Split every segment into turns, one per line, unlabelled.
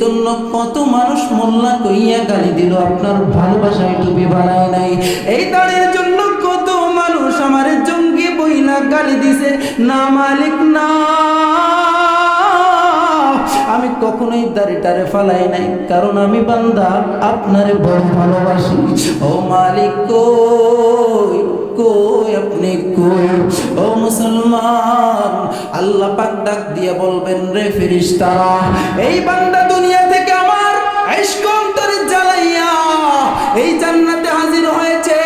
জন্য কত মানুষ মোল্লা কইয়া গালি দিল, আপনার ভালোবাসায় টুপি বানায় নাই। এই দাঁড়ের জন্য কত মানুষ আমার জঙ্গি বইলা গালি দিছে, না মালিক, না। আমি কখনোই দাড়িটারে ফালাই নাই, কারণ আমি বান্দা, আপনারে বড় ভালোবাসি। ও মালিক আপনি কই? ও মুসলমান, আল্লাহ পাক ডাক দিয়ে বলবেন, রে ফেরেশতারা, এই বান্দা দুনিয়া থেকে আমার ইশক অন্তরে জ্বালাইয়া এই জান্নাতে হাজির হয়েছে।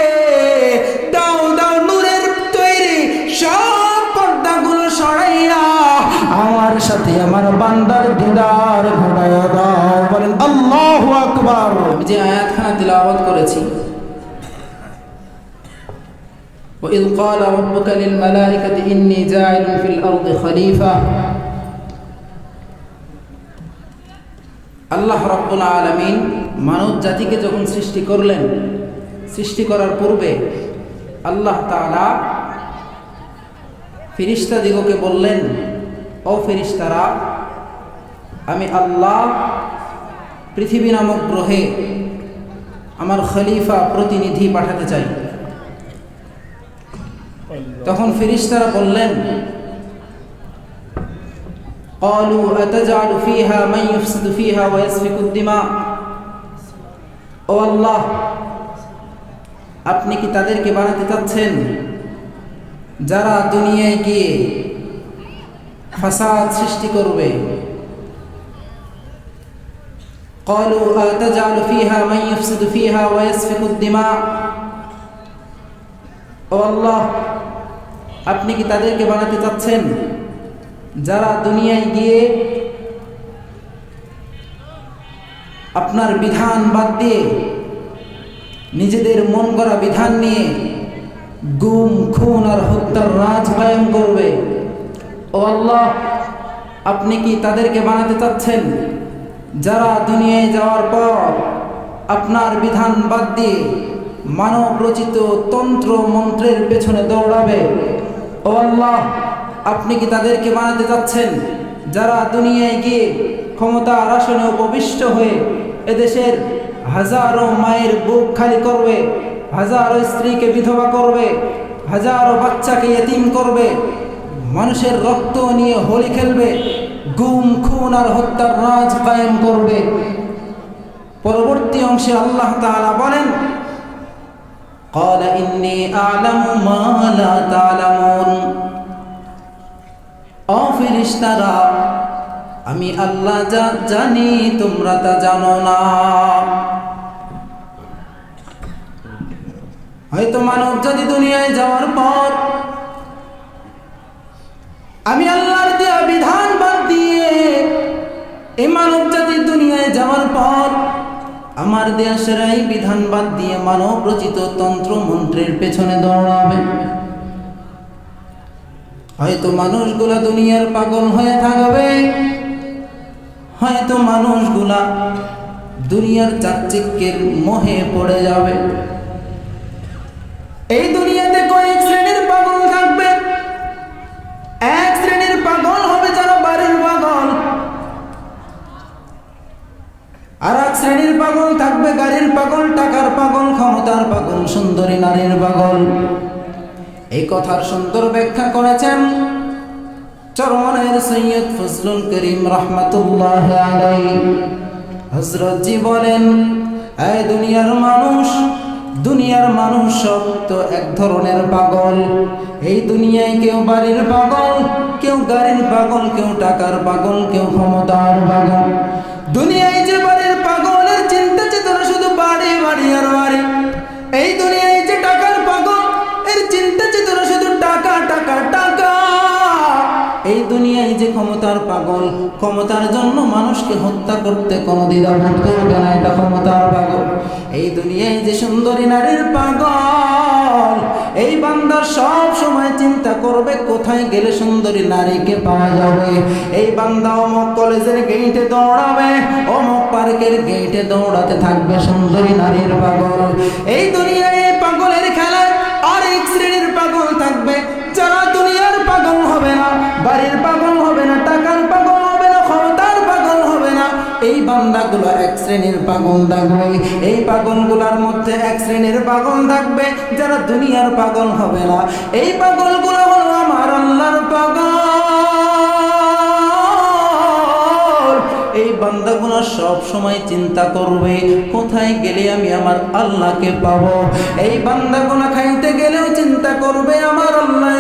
দাও দাও নূরের তৈরি সব পর্দাগুলো সরাইয়া আমার সাথে আমার বান্দার দিদার ঘটাইয়া দাও। বলেন, আল্লাহু আকবার। যে আয়াতখানা তিলাওয়াত করেছি وإذ قال ربك للملائكة إني جاعل في الأرض خليفة আল্লাহ রব্বুল আলমিন মানব জাতিকে যখন সৃষ্টি করলেন সৃষ্টি করার পূর্বে আল্লাহ তাআলা ফিরিস্তা দিগকে বললেন ও ফিরিস্তারা আমি আল্লাহ পৃথিবী নামক গ্রহে আমার খলিফা প্রতিনিধি পাঠাতে চাই তখন ফিরিস্তারা বললেন قالوا أتجعل فيها من يفسد فيها ويسفك الدماء ও আল্লাহ আপনি কি তাদেরকে বানাতে চাচ্ছেন যারা দুনিয়ায় গিয়ে ফাসাদ সৃষ্টি করবে قالوا أتجعل فيها من يفسد فيها ويسفك الدماء ও আল্লাহ আপনি কি তাদেরকে বানাতে চাচ্ছেন? যারা দুনিয়ায় গিয়ে আপনার বিধান বাদ দিয়ে নিজেদের মন করা বিধান নিয়ে গুম, খুন আর হত্যার রাজ কায়েম করবে। ও আল্লাহ, আপনি কি তাদেরকে বানাতে চাচ্ছেন? যারা দুনিয়ায় যাওয়ার পর আপনার বিধান বাদ দিয়ে মানব রচিত তন্ত্র মন্ত্রের পেছনে দৌড়াবে। ও আল্লাহ, আপনি কি তাদেরকে বানাতে চাচ্ছেন? যারা দুনিয়ায় গিয়ে ক্ষমতার আসনে উপবিষ্ট হয়ে এদেশের হাজারো মায়ের বুক খালি করবে, হাজারো স্ত্রীকে বিধবা করবে, হাজারো বাচ্চাকে এতিম করবে, মানুষের রক্ত নিয়ে হোলি খেলবে, গুম, খুন আর হত্যার রাজ কায়েম করবে। পরবর্তী অংশে আল্লাহ তাআলা বলেন قال إني أعلم ما لا تعلمون ও ফেরেশতারা আমি আল্লাহ যা জানি তোমরা তা জানো না হয়তো মানব যদি দুনিয়ায় যাওয়ার পর আমি আল্লাহর দেওয়া বিধান বাদ দিয়ে এই মানব জাতি দুনিয়ায় যাওয়ার পর আমার দেয়া সেরাই বিধান বাদ দিয়ে মানব রচিত তন্ত্র মন্ত্রের পেছনে দৌড়াবে। হয়তো মানুষগুলা দুনিয়ার পাগল হয়ে থাকবে। হয়তো মানুষগুলা দুনিয়ার চাকচিক্যের মোহে পড়ে যাবে। এই দুনিয়াতে আর এক শ্রেণির পাগল থাকবে গাড়ির পাগল, টাকার পাগল, ক্ষমতার পাগল, সুন্দরী নারীর পাগল। এই কথার সুন্দর ব্যাখ্যা করেছেন চরমনের সৈয়দ ফজলুল করিম রহমতুল্লাহ আলাই হজরতজি বলেন, এই দুনিয়ার মানুষ দুনিয়ার মানুষ সব তো এক ধরনের পাগল। এই দুনিয়ায় কেউ বাড়ির পাগল, কেউ গাড়ির পাগল, কেউ টাকার পাগল, কেউ ক্ষমতার পাগল। দুনিয়ায় বাড়ি বাড়ি। এই দুনিয়ায় যে টাকার পাগল, এর চিন্তা চেতনা শুধু টাকা টাকা টাকা। এই দুনিয়ায় যে ক্ষমতার পাগল, ক্ষমতার জন্য মানুষকে হত্যা করতে কোনো দ্বিধাবোধ করবে না, এটা ক্ষমতার পাগল। এই দুনিয়ায় যে সুন্দরী নারীর পাগল এই বান্দা সব সময় চিন্তা করবে, কোথায় গেলে সুন্দরী নারীকে পাওয়া যাবে? এই বান্দা অমুক কলেজের গেইটে দৌড়াবে, অমুক পার্কের গেইটে দৌড়াতে থাকবে সুন্দরী নারীর পাগল। এই দুনিয়ায় পাগলের খেলায় আরেক শ্রেণির পাগল থাকবে। যারা দুনিয়ার পাগল হবে না, বাড়ির পাগল বান্দাগুলো এক শ্রেণির পাগল থাকবে। এই পাগলগুলোর মধ্যে এক শ্রেণির পাগল থাকবে, যারা দুনিয়ার পাগল হবে না। এই পাগলগুলো হলো আমার আল্লাহর পাগল। এই বান্দাগুলো সব সময় চিন্তা করবে, কোথায় গেলে আমি আমার আল্লাহকে পাবো? এই বান্দাগুলো খাইতে গেলেও চিন্তা করবে, আমার আল্লাহ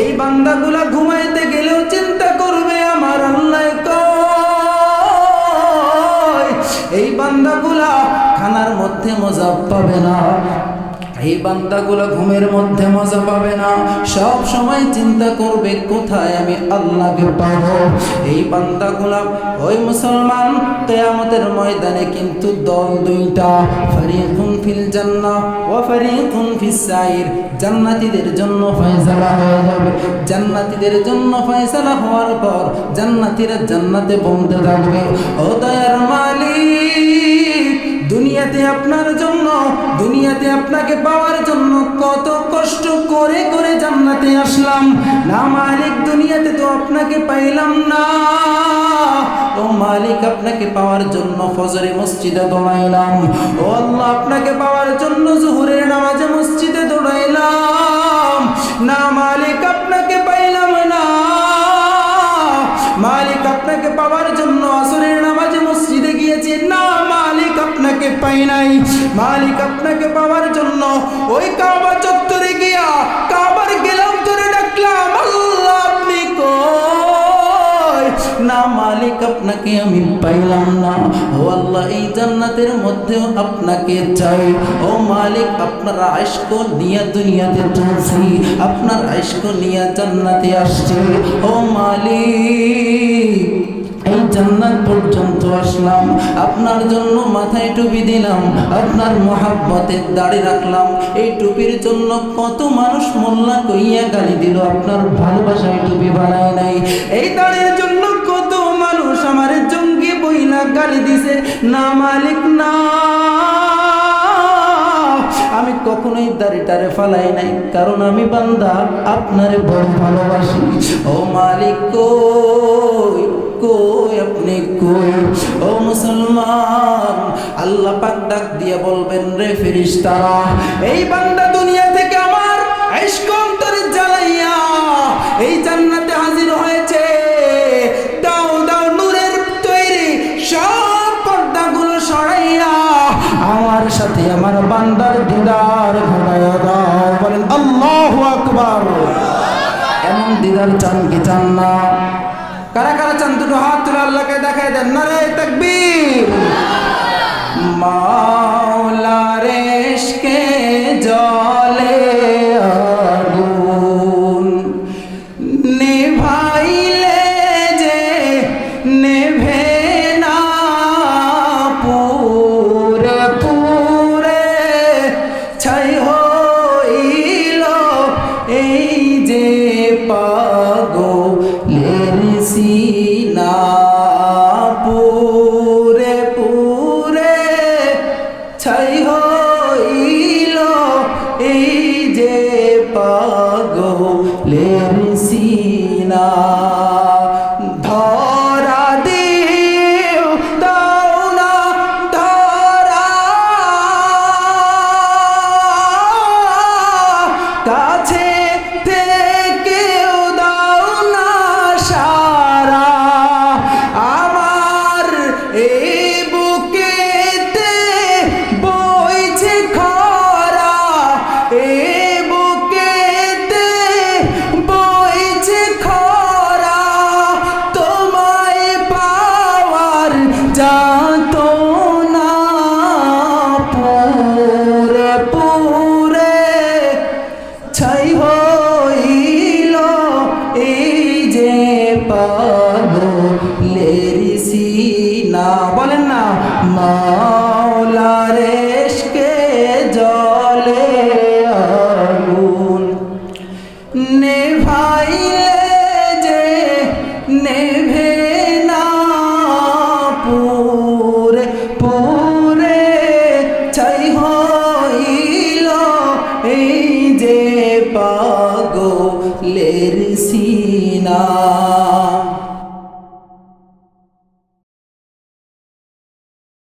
এই বান্দাগুলা বান্দাগুলা খানার মধ্যে মজা পাবে না। এই বান্দাগুলো ঘুমের মধ্যে মজা পাবে না। সব সময় চিন্তা করবে, কোথায় আমি আল্লাহকে পাবো? এই বান্দাগুলা, ওই মুসলমান, কেয়ামতের ময়দানে কিন্তু দল দুইটা। ফারিকুন ফিল জান্নাহ ওয়া ফারিকুন ফিস সাইর। জান্নাতীদের জন্য ফয়সালা হয়ে যাবে। জান্নাতীদের জন্য ফয়সালা হওয়ার পর জান্নাতীরা জান্নাতে বলতে থাকবে। ও দয়ার মালিক দুনিয়াতে আপনার জন্য, দুনিয়াতে আপনাকে পাওয়ার জন্য কত কষ্ট করে করে জান্নাতে আসলাম। না মালিক, দুনিয়াতে তো আপনাকে পাইলাম না। ও মালিক, আপনাকে পাওয়ার জন্য ফজরে মসজিদে দৌড়াইলাম। ও আল্লাহ, আপনাকে পাওয়ার জন্য জোহরের নামাজে মসজিদে দৌড়াইলাম। না মালিক পাই নাই। মালিক আপনাকে পাওয়ার জন্য ওই কাবা চত্বরে গিয়া কাবার গেলাম ধরে ডাকলাম, আল্লাহ, আপনি না, মালিক আপনাকে আমি পাইলাম না। ও আল্লাহ, এই জান্নাতের মধ্যেও আপনাকে চাই। ও মালিক, আপনার আশক নিয়ে দুনিয়াতে চলছি আপনার আশক নিয়ে জান্নাতে আসছে। ও মালিক এই জান্নাত পর্যন্ত আসলাম। আপনার জন্য মাথায় টুপি দিলাম, আপনার মহাব্বতের দাড়ি রাখলাম। এই টুপির জন্য কত মানুষ মোল্লা কইয়া গালি দিল, আপনার ভালোবাসায় টুপি বানায় নাই। এই দাড়ির জন্য কত মানুষ আমার জঙ্গি বইলা গালি দিছে, না মালিক, না। আমি কখনোই দাড়িটারে ফালাই নাই, কারণ আমি বান্দা, আপনারে বড় ভালোবাসি। ও মালিক মুসলমান, আল্লাহ পাক ডাক দিয়ে বলবেন, রে ফেরেশতারা, এই বান্দা দুনিয়া থেকে আমার ইশক জ্বালাইয়া এই জান্নাতে হাজির হয়েছে। দাও দাও নূরের তৈরি সব পর্দাগুলো সরাইয়া আমার সাথে আমার বান্দার দিদার ঘনাইয়া দাও। বলেন, আল্লাহু আকবার। এমন দিদার চান কি চান না? কারা কারা চান দুটো হাত তুলে আল্লাহকে দেখায় দেন। না রে তাকবীর। সিনা